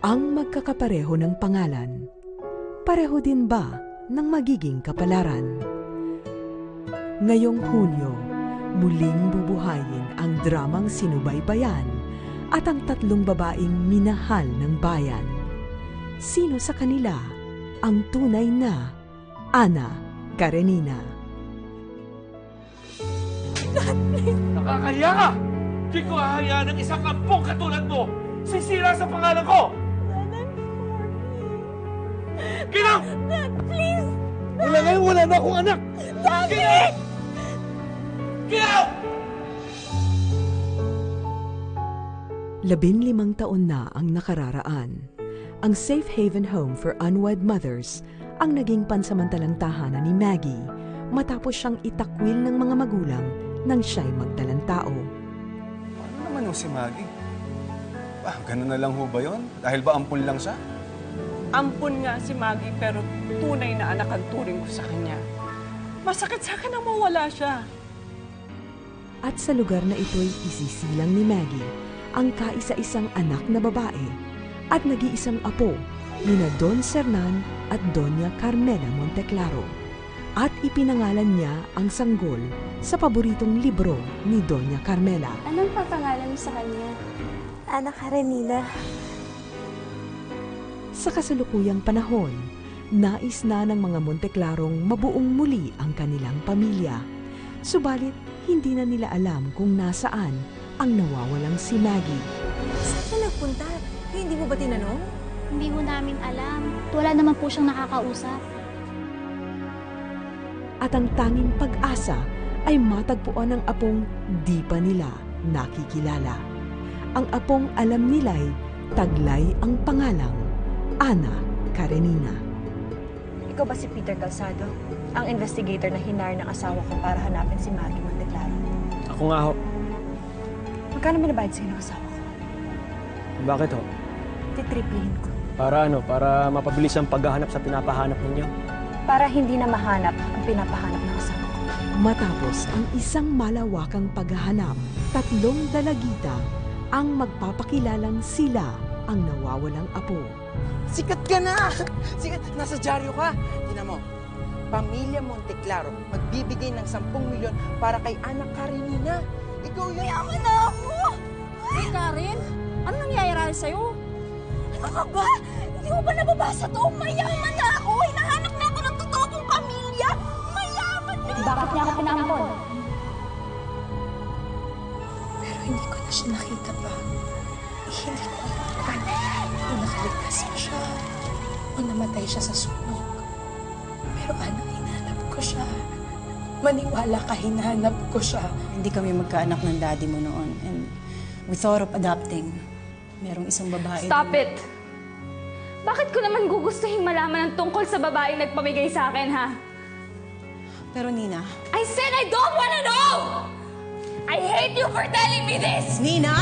ang magkakapareho ng pangalan. Pareho din ba ng magiging kapalaran? Ngayong Hunyo, muling bubuhayin ang dramang sinubaybayan at ang tatlong babaeng minahal ng bayan. Sino sa kanila ang tunay na Ana Karenina? Nakakaya ka! Di ko hahayaan ng isang ampong katulad mo! Sisira sa pangalan ko! Get out! Dad, please! Wala ngayon, wala na akong anak! Daddy! Get out! Labinlimang taon na ang nakararaan. Ang Safe Haven Home for Unwed Mothers ang naging pansamantalang tahanan ni Maggie matapos siyang itakwil ng mga magulang nang siya'y magdalang tao. Ano naman ho si Maggie? Ah, ganun na lang ho ba yun? Dahil ba ampun lang siya? Ampun nga si Maggie pero tunay na anak ang turing ko sa kanya. Masakit sa akin na mawala siya. At sa lugar na ito'y isisilang ni Maggie ang kaisa-isang anak na babae at nag-iisang apo nina Don Sernan at Doña Carmela Monteclaro. At ipinangalan niya ang sanggol sa paboritong libro ni Doña Carmela. Anong papangalan mo sa kanya? Ana Karenina. Sa kasalukuyang panahon, nais na ng mga Monteclarong mabuong muli ang kanilang pamilya. Subalit, hindi na nila alam kung nasaan ang nawawalang si Maggie. Saan nagpunta? Hindi mo ba tinanong? Hindi ho namin alam. Wala naman po siyang nakakausap. At ang tanging pag-asa ay matagpuan ng apong di pa nila nakikilala. Ang apong alam nila'y taglay ang pangalang Ana Karenina. Ikaw ba si Peter Calzado? Ang investigator na hinar ng asawa ko para hanapin si Maggie Monteclaro. Ako nga ho. Magkano binabayad sa'yo ng asawa ko? Bakit ho? Titriplihin ko. Para ano? Para mapabilis ang paghahanap sa pinapahanap ninyo? Para hindi na mahanap ang pinapahanap ng asawa ko. Matapos ang isang malawakang paghahanap, tatlong dalagita ang magpapakilalang sila ang nawawalang apo. Sikat ka na! Sikat! Nasa dyaryo ka! Tingnan mo, Pamilya Monteclaro magbibigay ng 10 milyon para kay Ana Karenina. Ikaw yun. Yaman na ako! Hey, Karen! Ano nangyayari sa'yo? Ano ka ba? Hindi mo ba nababasa to? Mayaman na ako! Hinahanap na ako ng totoo kong pamilya! Mayaman na! Bakit niya ako pinampon? Pero hindi ko na siya nakita pa. Hindi ko namatay siya sa sunog. Pero ano, hinanap ko siya. Maniwala ka, hinanap ko siya. Hindi kami magkaanak ng daddy mo noon. And we thought of adopting. Merong isang babae. Stop it! Bakit ko naman gugustuhin malaman ang tungkol sa babaeng nagpamigay sa akin, ha? Pero Nina, I said I don't wanna know! I hate you for telling me this! Nina!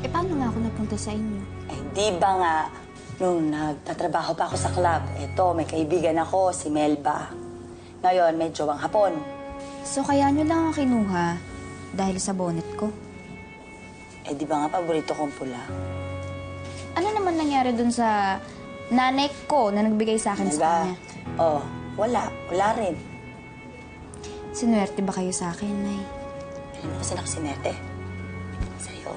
Eh, paano nga ako napunta sa inyo? Eh, di ba nga, nung nagtatrabaho pa ako sa club, eto, may kaibigan ako, si Melba. Ngayon, may jowang hapon. So, kaya nyo lang ako kinuha dahil sa bonnet ko? Eh, di ba nga paborito kong pula? Ano naman nangyari dun sa nanay ko na nagbigay sa akin sa Diba? kanya? Oh, wala. Wala rin. Sinuwerte ba kayo sa akin, Nay? Ano mo kasi nakasinete? Sa'yo.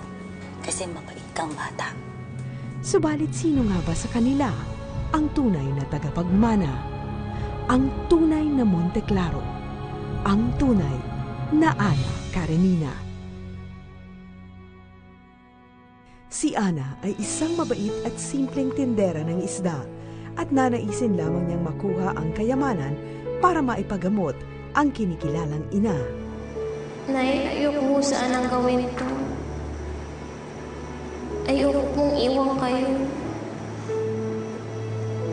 Kasi mabait kang bata. Subalit sino nga ba sa kanila ang tunay na tagapagmana? Ang tunay na Monteclaro? Ang tunay na Ana Karenina? Si Ana ay isang mabait at simpleng tindera ng isda at nanaisin lamang niyang makuha ang kayamanan para maipagamot ang kinikilalang ina. Nay, ayoko po sanang gawin ito. Ayoko pong iwan kayo.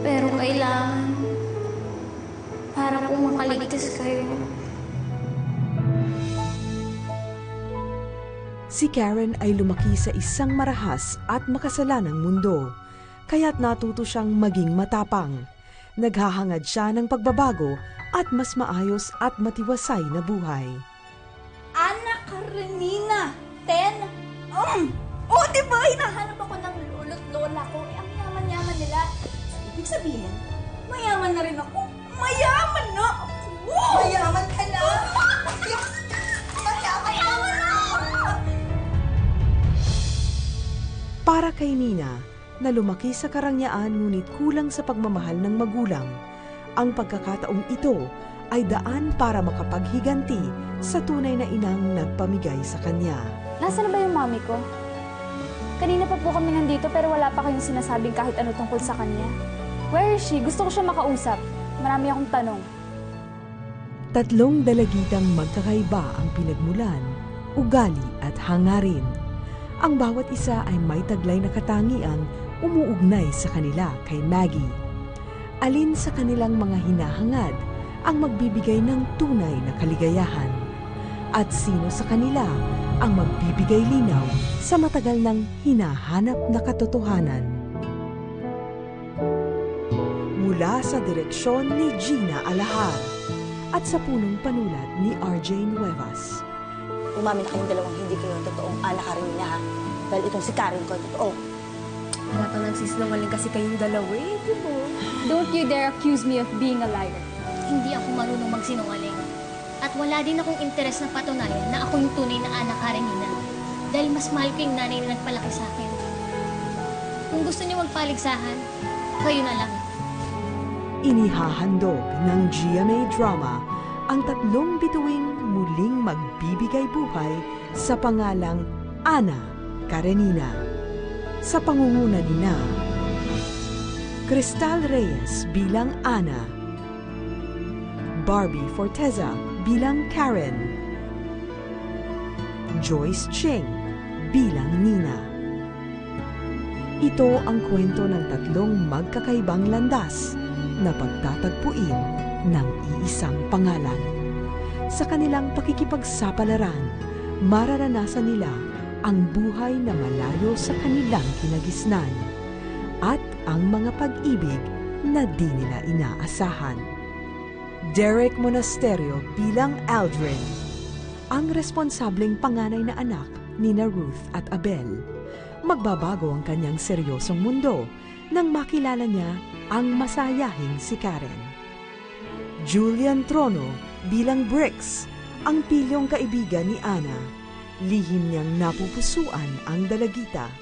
Pero kailangan para po makaligtas kayo. Si Karen ay lumaki sa isang marahas at makasalanang mundo, kaya't natuto siyang maging matapang. Naghahangad siya ng pagbabago at mas maayos at matiwasay na buhay. Ana Karenina! Ten? Um! Oh, di ba? Hinahanap ako ng lolo't lola ko. Eh, ang yaman-yaman nila. So, ibig sabihin, mayaman na rin ako. Mayaman na ako! Mayaman ka na! Mayaman, mayaman na! Para kay Nina, na lumaki sa karangyaan ngunit kulang sa pagmamahal ng magulang, ang pagkakataong ito ay daan para makapaghiganti sa tunay na inang nagpamigay sa kanya. Nasaan na ba yung mami ko? Kanina pa po kami nandito pero wala pa kayong sinasabing kahit ano tungkol sa kanya. Where is she? Gusto ko siya makausap. Marami akong tanong. Tatlong dalagitang magkakaiba ang pinagmulan, ugali at hangarin. Ang bawat isa ay may taglay na katangiang umuugnay sa kanila kay Maggie. Alin sa kanilang mga hinahangad ang magbibigay ng tunay na kaligayahan? At sino sa kanila ang magbibigay linaw sa matagal ng hinahanap na katotohanan? Mula sa direksyon ni Gina Alahar at sa punong panulat ni RJ Nuevas. Umamin na kayong dalawang hindi kayo ang totoong anak ka rin niya, ha? Dahil itong si Karen ko, totoo. Wala pa nagsisinungaling kasi kayong dalawa eh, di ba? Don't you dare accuse me of being a liar. Hindi ako marunong magsinungaling. At wala din akong interes na patunayan na ako yung tunay na anak Karenina. Dahil mas mahal ko yung nanay na nagpalaki sa akin. Kung gusto niyo magpaligsahan, kayo na lang. Inihahandog ng GMA Drama ang tatlong bituing muling magbibigay buhay sa pangalang Ana Karenina. Sa pangunguna ni na Cristal Reyes bilang Ana, Barbie Forteza bilang Karen, Joyce Ching bilang Nina. Ito ang kwento ng tatlong magkakaibang landas na pagtatagpuin ng iisang pangalan. Sa kanilang pakikipagsapalaran, mararanasan nila ang buhay na malayo sa kanilang kinagisnan at ang mga pag-ibig na di nila inaasahan. Derek Monasterio bilang Aldrin, ang responsableng panganay na anak ni na Ruth at Abel. Magbabago ang kanyang seryosong mundo nang makilala niya ang masayahing si Karen. Julian Trono bilang Bricks, ang pilyong kaibigan ni Ana. Lihim niyang napupusuan ang dalagita.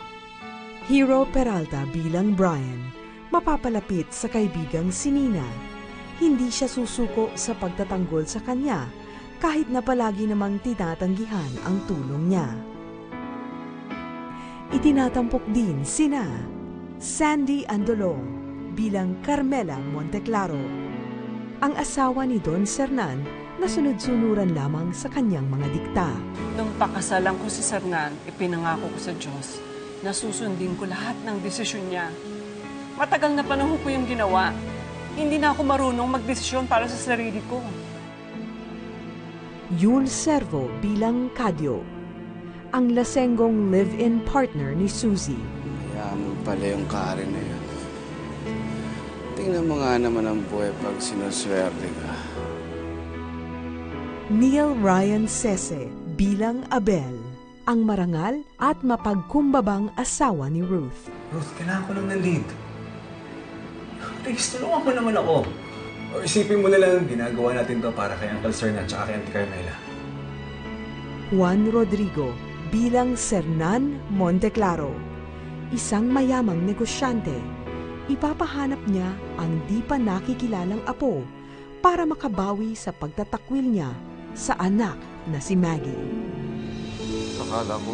Hero Peralta bilang Brian, mapapalapit sa kaibigang si Nina. Hindi siya susuko sa pagtatanggol sa kanya kahit na palagi namang tinatanggihan ang tulong niya. Itinatampok din sina Sandy Andolong bilang Carmela Monteclaro, ang asawa ni Don Sernan na sunod-sunuran lamang sa kanyang mga dikta. Nung pakasalan ko si Sernan, ipinangako ko sa Diyos na susundin ko lahat ng desisyon niya. Matagal na panahon ko yung ginawa. Hindi na ako marunong magdesisyon para sa sarili ko. Yul Servo bilang Kadyo, ang lasenggong live-in partner ni Suzy. Mayaman pala yung Karen na yun. Tingnan mo nga naman ang buhay pag sinuswerte ka. Neil Ryan Sese bilang Abel, ang marangal at mapagkumbabang asawa ni Ruth. Ruth, kailangan ko lang ng lead. Please, tulungan mo naman ako. O isipin mo na lang, ginagawa natin to para kay Uncle Cern at saka kay Auntie Carmela. Juan Rodrigo bilang Sernan Monteclaro, isang mayamang negosyante. Ipapahanap niya ang di pa nakikilalang apo para makabawi sa pagtatakwil niya sa anak na si Maggie. Akala ko,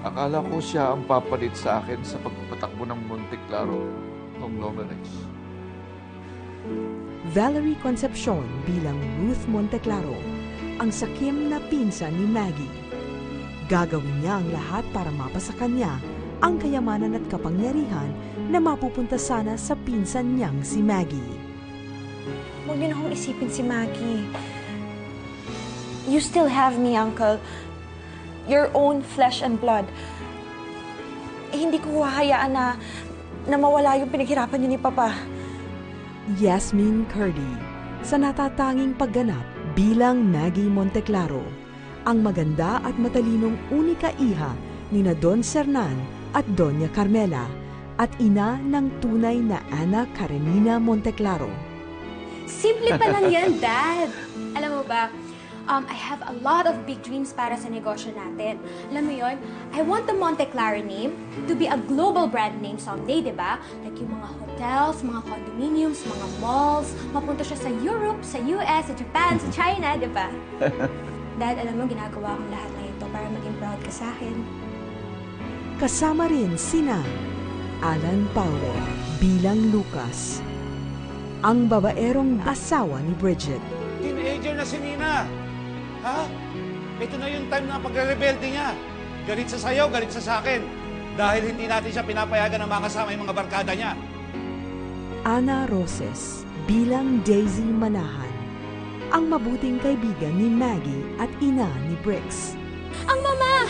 akala ko siya ang papalit sa akin sa pagpatakbo ng Monte Claro conglomerates. Valerie Concepcion bilang Ruth Monteclaro, ang sakim na pinsan ni Maggie. Gagawin niya ang lahat para mapasa kanya ang kayamanan at kapangyarihan na mapupunta sana sa pinsan niyang si Maggie. Huwag niyo na akong isipin si Maggie. You still have me, Uncle. Your own flesh and blood. Eh, hindi ko hahayaan na, na mawala yung pinaghirapan niyo ni Papa. Yasmin Curdy, sa natatanging pagganap bilang Maggie Monteclaro, ang maganda at matalinong unika iha ni na Don Sernan at Doña Carmela at ina ng tunay na Ana Karenina Monteclaro. Simple pa lang yan, Dad. Alam mo ba, um, I have a lot of big dreams para sa negosyo natin. Alam mo yon, I want the Monte Clara name to be a global brand name someday, di ba? Like yung mga hotels, mga condominiums, mga malls, mapunta siya sa Europe, sa US, sa Japan, sa China, di ba? Dad, alam mo, ginagawa kong lahat ng ito para maging proud ka sa akin. Kasama rin sina Alan Paulo bilang Lucas, ang babaerong asawa ni Bridget. Teenager na si Nina. Ha? Ito na yung time na pagre-rebelde niya. Galit sa sayo, galit sa sa akin. Dahil hindi natin siya pinapayagan na makasama yung mga barkada niya. Ana Roses bilang Daisy Manahan, ang mabuting kaibigan ni Maggie at ina ni Briggs. Ang mama!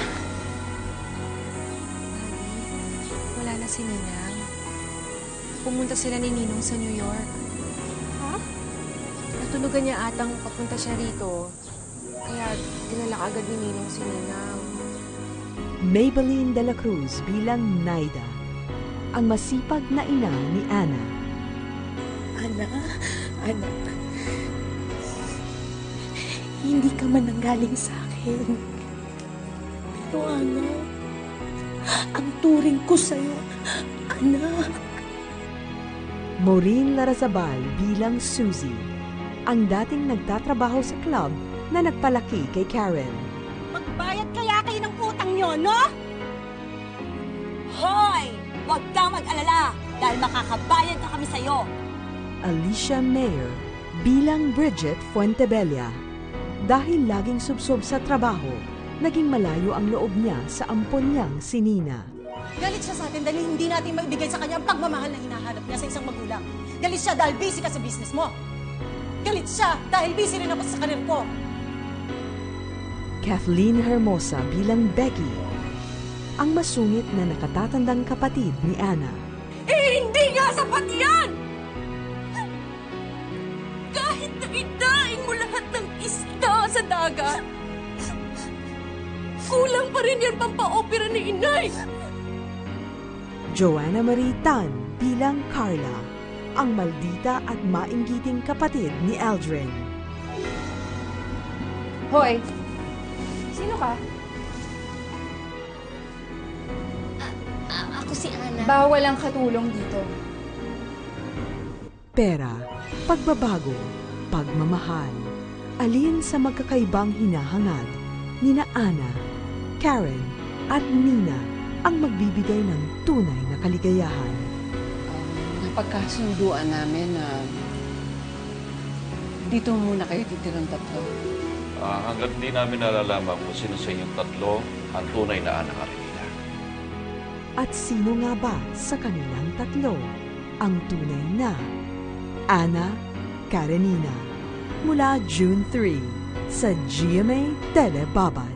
Wala na si Ninang. Pumunta sila ni Ninong sa New York. Ha? Natulugan niya atang papunta siya rito. Kaya dinala agad ni Ninong si Ninang. Maybelline de la Cruz bilang Naida, ang masipag na ina ni Ana. Ana, Ana, hindi ka man nanggaling sa akin. Pero Ana, ang turing ko sa'yo, anak. Maureen Larazabal bilang Susie, ang dating nagtatrabaho sa club na nagpalaki kay Karen. Magbayad kaya kayo ng utang nyo, no? Hoy! Huwag kang mag-alala dahil makakabayad na kami sa'yo. Alicia Mayer bilang Bridget Fuentebella. Dahil laging subsob sa trabaho, naging malayo ang loob niya sa ampon niyang si Nina. Galit siya sa atin dahil hindi natin maibigay sa kanya ang pagmamahal na hinahanap niya sa isang magulang. Galit siya dahil busy ka sa business mo. Galit siya dahil busy rin ako sa karir ko. Kathleen Hermosa bilang Becky, ang masungit na nakatatandang kapatid ni Anna. Eh, hindi nga sapat yan! Kahit na idaing mo lahat ng isda sa dagat, kulang pa rin yan pampaopera ni inay. Joanna Marie Tan bilang Carla, ang maldita at mainggiting kapatid ni Aldrin. Hoy! Sino ka? ako si Ana. Bawal ang katulong dito. Pera, pagbabago, pagmamahal. Alin sa magkakaibang hinahangad ni na Ana, Karen at Nina ang magbibigay ng tunay na kaligayahan. Napagkasunduan namin na dito muna kayo titirang tatlo. Ah, hanggat di namin nalalaman kung sino sa inyong tatlo ang tunay na anak Karenina. At sino nga ba sa kanilang tatlo ang tunay na Ana Karenina mula June 3 sa GMA Telebabad.